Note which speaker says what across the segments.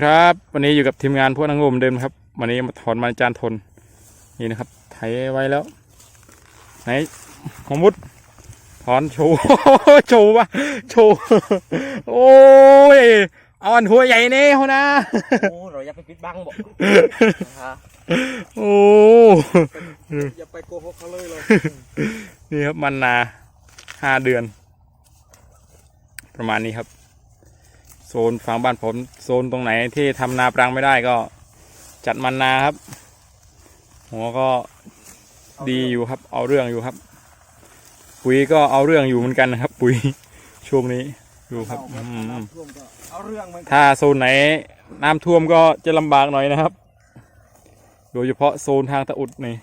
Speaker 1: ดีครับ วันนี้อยู่กับทีมงานพวกนังงมเดิมครับ วันนี้มาถอนมันจานทน นี่นะครับ ไถไว้แล้ว ไหนของมุด ถอนโชว์ โชว์วะโชว์ โอ้ย เอาอันหัวใหญ่เน่เขานะ
Speaker 2: โอ้เราอย่าไปปิดบังบอกนะฮะ
Speaker 1: โอ้
Speaker 2: อย่าไปโกหกเขาเลยเลย
Speaker 1: นี่ครับมันนาห้าเดือน ประมาณนี้ครับ โซนฝั่งบ้านผม โซนตรงไหนที่ทำนาปรังไม่ได้ก็จัดมันนาครับ หัวก็ดีอยู่ครับ เอาเรื่องอยู่ครับ ปุ๋ยก็เอาเรื่องอยู่เหมือนกันนะครับ ปุ๋ยช่วงนี้ดูครับ
Speaker 2: เอา
Speaker 1: อืม
Speaker 2: น้ำท่วมก็เอาเรื่องมัน
Speaker 1: ถ้าโซนไหนน้ำท่วมก็จะลำบากหน่อยนะครับ โดยเฉพาะโซนทางตะอุดนี่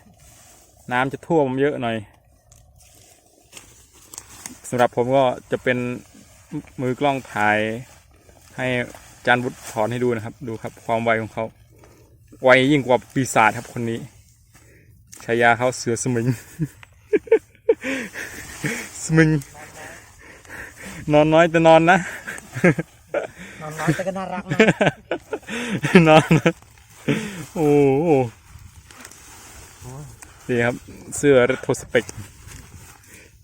Speaker 1: น้ำจะท่วมเยอะหน่อยสำหรับผมก็จะเป็นมือกล้องถ่าย ให้จานบุตรถอนให้ดูนะครับ ดูครับ ความไวของเขาไวยิ่งกว่าปีศาจครับคนนี้ฉายาเขาเสือสมิง สมิง นอนน้อยแต่นอนนะ
Speaker 2: นอนน้อยแต่ก็น่ารักนะ
Speaker 1: นอนนะโอ้โหนี่ครับ เสื้อเรโทสเปก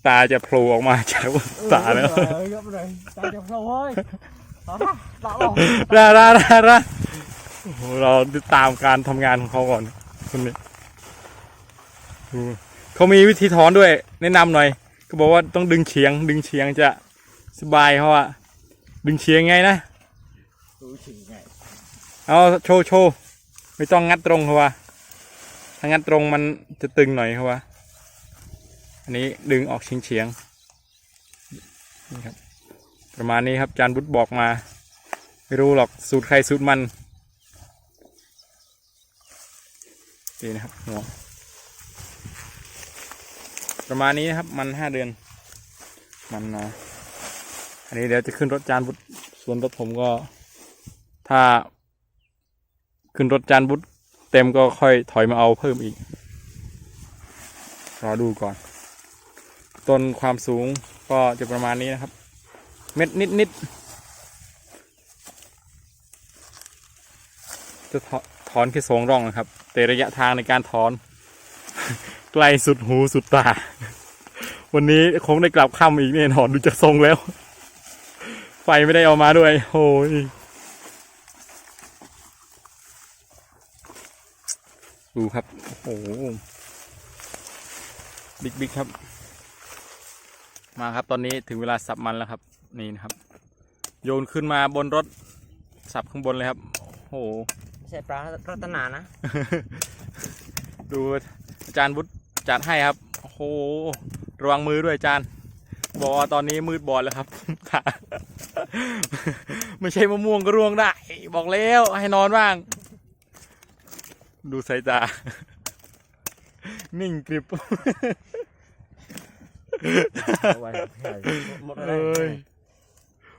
Speaker 1: ตาจะโผล่ออกมาจากตาแล้ว
Speaker 2: เออเยอะไปเลยตาจะโผล่ เฮ้ยเอาละตาลง
Speaker 1: ราราราราโอ้เราติดตามการทำงานของเขาก่อนคนนี้ดูเขามีวิธีถอนด้วย แนะนำหน่อยก็บอกว่าต้องดึงเฉียง ดึงเฉียงจะสบายเพราะดึงเฉียงไงนะเอาโชว์โชว์ไม่ต้องงัดตรงเขาว่าถ้างัดตรงมันจะตึงหน่อยเขาว่าอันนี้ดึงออกเฉียงเฉียงนี่ครับ ประมาณนี้ครับจานบุตรบอกมา ไม่รู้หรอกสูตรใครสูตรมันนี่นะครับหัวประมาณนี้นะครับมันห้าเดือน มันนะอันนี้เดี๋ยวจะขึ้นรถจานบุตรส่วนรถผมก็ ถ้า ขึ้นรถจานบุตรเต็มก็ค่อยถอยมาเอาเพิ่มอีกรอดูก่อน ต้นความสูงก็จะประมาณนี้นะครับ เม็ดนิดนิดๆจะถอถอนแค่สองร่องนะครับ แต่ระยะทางในการถอนใกลสุดหูสุดตา วันนี้คงได้กลับค่ำอีกแน่นอนดูจากทรงแล้ว ไฟไม่ได้เอามาด้วย โอ้ยดูครับ โอ้โหบิ๊กบิ๊กครับ มาครับตอนนี้ถึงเวลาสับมันแล้วครับ นี่นะครับ โยนขึ้นมาบนรถสับข้างบนเลยครับ โอ้โห
Speaker 2: ไม่ใช่ปลารัตนานะ
Speaker 1: ดูอาจารย์บุตรจัดให้ครับ โอ้โหระวังมือด้วยอาจารย์ บอกว่าตอนนี้มืดบอดแล้วครับไม่ใช่มะม่วงก็ร่วงได้ บอกแล้วให้นอนบ้าง ดูสายตา นิ่งกริบ
Speaker 2: เอาไว้หมดเล
Speaker 1: เอ้
Speaker 2: ย
Speaker 1: ย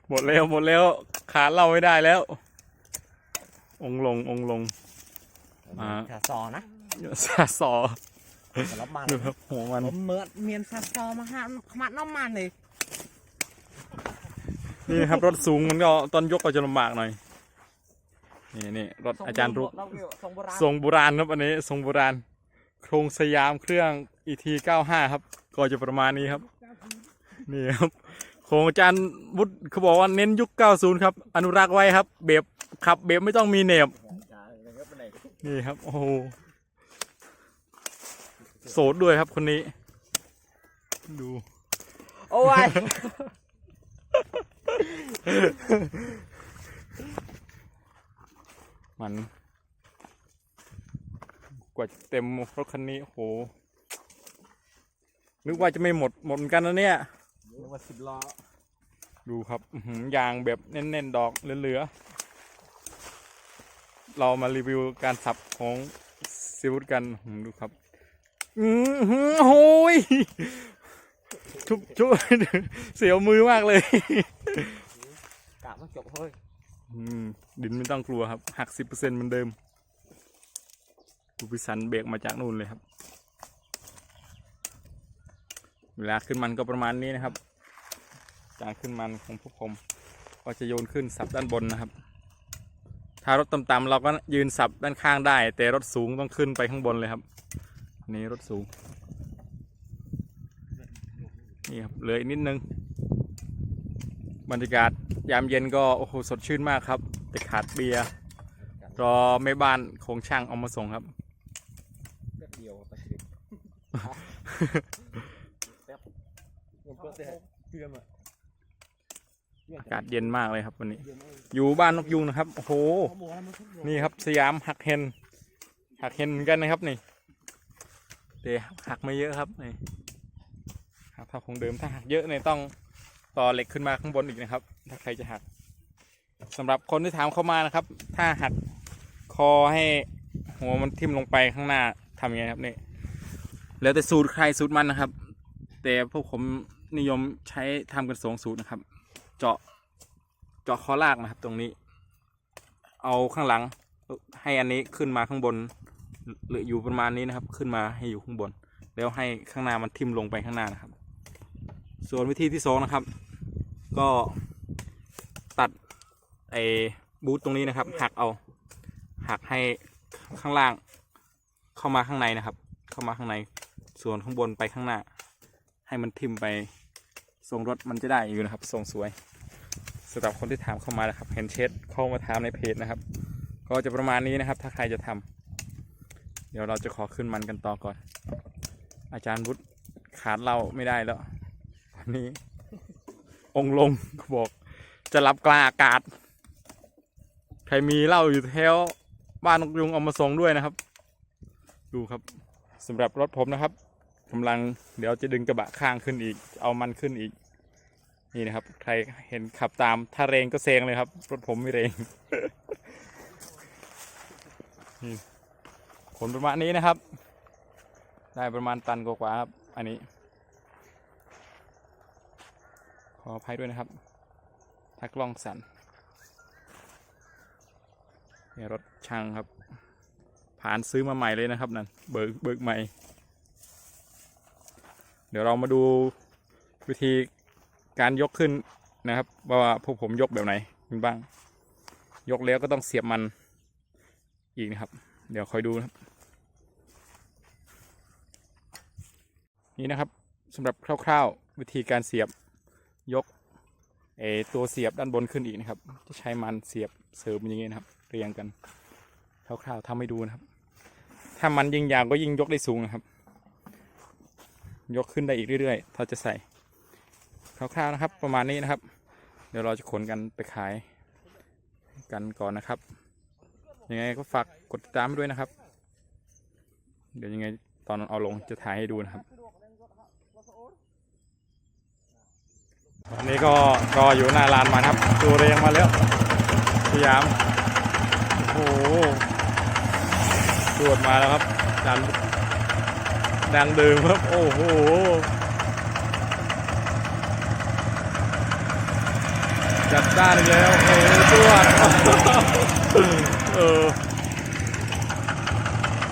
Speaker 1: หมดแล้วหมดแล้ว ขาเราไม่ได้แล้ว องค์ลงองค์ลง มา
Speaker 2: ขาซอนะ
Speaker 1: ซาสอ
Speaker 2: สำหรับมัน
Speaker 1: ดูครับหัวมัน
Speaker 2: ผมเหมือนเมียนซาซอมาหาขมัดน้ำมันเลย
Speaker 1: นี่นะครับรถสูงมันก็ตอนยกก็จะลำบากหน่อย นี่นี่รถอาจารย์รุ
Speaker 2: ทรงโบราณ
Speaker 1: ทรงโบราณครับอันนี้ทรงโบราณ โครงสยามเครื่อง ET 95ครับ ก็จะประมาณนี้ครับ นี่ครับ โครงอาจารย์บุตรเขาบอกว่าเน้นยุค 90 ครับ อนุรักษ์ไว้ครับ เบบขับเบบไม่ต้องมีเหน็บนี่ครับ โอ้โหโสดด้วยครับคนนี้ ดู
Speaker 2: โอ้ย
Speaker 1: มัน กว่าจะเต็มรถคันนี้โอ้โหนึกว่าจะไม่หมดหมดเหมือนกันนะเนี่ย
Speaker 2: นึกว่าสิบล้อ
Speaker 1: ดูครับอื้อหือยางแบบแน่นๆ ดอกเหลือๆเรามารีวิวการสับของซิวุดกันอื้อหือดูครับอือหือโอ้ยชุบชุบเสียวมือมากเลย
Speaker 2: กะมันจบเฮ้ย
Speaker 1: อืมดินไม่ต้องกลัวครับ หักสิบเปอร์เซ็นต์เหมือนเดิมดูพิสันเบรกมาจากนู่นเลยครับ เวลาขึ้นมันก็ประมาณนี้นะครับ การขึ้นมันของพวกผมก็จะโยนขึ้นสับด้านบนนะครับ ถ้ารถต่ำๆเราก็ยืนสับด้านข้างได้ แต่รถสูงต้องขึ้นไปข้างบนเลยครับอันนี่รถสูงนี่ครับเหลืออีกนิดนึงบรรยากาศยามเย็นก็โอ้โหสดชื่นมากครับ แต่ขาดเบียร์รอแม่บ้านโคงช่างเอามาส่งครับ
Speaker 2: แป๊บเดียวไปสิแป๊บเงินเพื่อนเพื่อนอะ
Speaker 1: อากาศเย็นมากเลยครับวันนี้
Speaker 2: เย็นมาก
Speaker 1: อยู่บ้านนกยุงนะครับโอ้โห
Speaker 2: เขาบอกว่ามันทุก
Speaker 1: นี่ครับสยามหักเฮนหักเฮนเหมือนกันนะครับนี่แต่หักไม่เยอะครับนี่หักเท่าคงเดิมถ้าหักเยอะเนี่ยต้องต่อเหล็กขึ้นมาข้างบนอีกนะครับ ถ้าใครจะหักสำหรับคนที่ถามเข้ามานะครับ ถ้าหักคอให้หัวมันทิ่มลงไปข้างหน้าทำยังไงครับนี่แล้วแต่สูตรใครสูตรมันนะครับ แต่พวกผมนิยมใช้ทำกันสองสูตรนะครับ เจาะเจาะคอลากนะครับตรงนี้ เอาข้างหลัง ให้อันนี้ขึ้นมาข้างบนหรืออยู่ประมาณนี้นะครับ ขึ้นมาให้อยู่ข้างบน แล้วให้ข้างหน้ามันทิ่มลงไปข้างหน้านะครับ ส่วนวิธีที่สองนะครับ ก็ตัดไอ้บูทตรงนี้นะครับ หักเอา หักให้ข้างล่าง เข้ามาข้างในนะครับ เข้ามาข้างในส่วนข้างบนไปข้างหน้า ให้มันทิ่มไป ทรงรถมันจะได้อยู่นะครับทรงสวยสำหรับคนที่ถามเข้ามานะครับเห็นเชดเข้ามาถามในเพจนะครับ ก็จะประมาณนี้นะครับ ถ้าใครจะทำเดี๋ยวเราจะขอขึ้นมันกันต่อก่อน อาจารย์วุฒิขาดเหล้าไม่ได้แล้ววันนี้ องค์ลงเขาบอก จะรับกลาอากาศ ใครมีเหล้าอยู่แถวบ้านนกยุงเอามาส่งด้วยนะครับ ดูครับสำหรับรถผมนะครับ กำลังเดี๋ยวจะดึงกระบะข้างขึ้นอีก เอามันขึ้นอีก นี่นะครับ ใครเห็นขับตามถ้าเรงก็เซงเลยครับ รถผมไม่เรงผลประมาณนี้นะครับ ได้ประมาณตันกว่าๆครับ อันนี้ ขออภัยด้วยนะครับทักล่องสันนี่รถช่างครับ ผ่านซื้อมาใหม่เลยนะครับนั่นเบิกเบิกใหม่ เดี๋ยวเรามาดูวิธีการยกขึ้นนะครับ ว่าพวกผมยกแบบไหนกันบ้าง ยกแล้วก็ต้องเสียบมันอีกนะครับ เดี๋ยวคอยดูนะครับ นี่นะครับสำหรับคร่าวๆวิธีการเสียบยกเอตัวเสียบด้านบนขึ้นอีกนะครับ จะใช้มันเสียบเสริมอย่างนี้นะครับ เรียงกันคร่าวๆทำให้ดูนะครับ ถ้ามันยิ่งยาวก็ยิ่งยกได้สูงนะครับ ยกขึ้นได้อีกเรื่อยๆ ถ้าจะใส่คร่าวๆนะครับ ประมาณนี้นะครับ เดี๋ยวเราจะขนกันไปขายกันก่อนนะครับ ยังไงก็ฝากกดติดตามด้วยนะครับ เดี๋ยวยังไงตอนเอาลงจะถ่ายให้ดูนะครับอันนี้ก็ก็อยู่หน้าลานมาครับ ตัวเรียงมาแล้วพยายาม โอ้โหตรวจมาแล้วครับดัน ดังเดิมครับ โอ้โหจัดจ้านอีกแล้วโอ้โหตัวเออ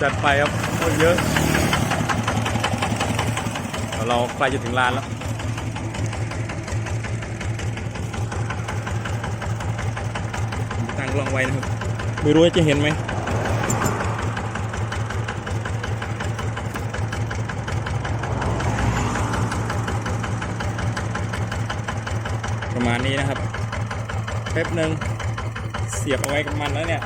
Speaker 1: จัดไปครับโคตรเยอะเดี๋ยวเราใกล้จะถึงลานแล้วผมตั้งกล้องไว้นะครับไม่รู้ว่าจะเห็นไหม ประมาณนี้นะครับแป๊บหนึ่งเสียบเอาไว้กับมันแล้วเนี่ย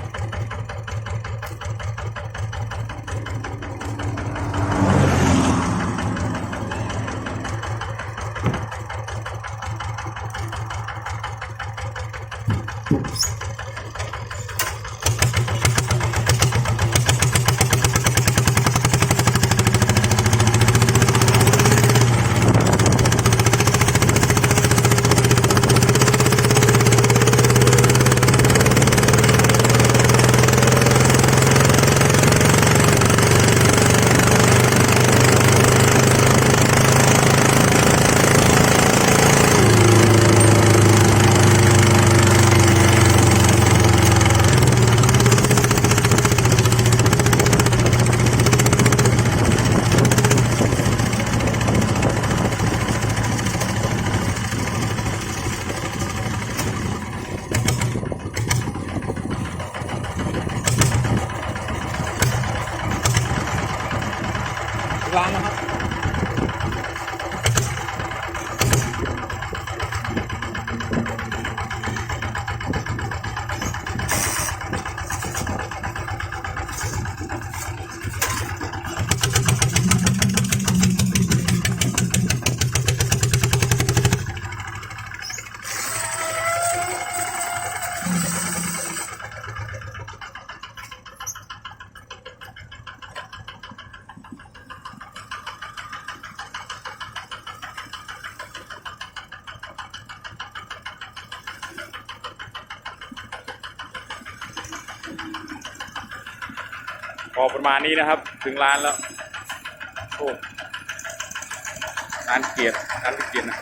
Speaker 1: พอประมาณนี้นะครับ ถึงร้านแล้วโอ้ร้านเกียรติร้านเกียรตินะ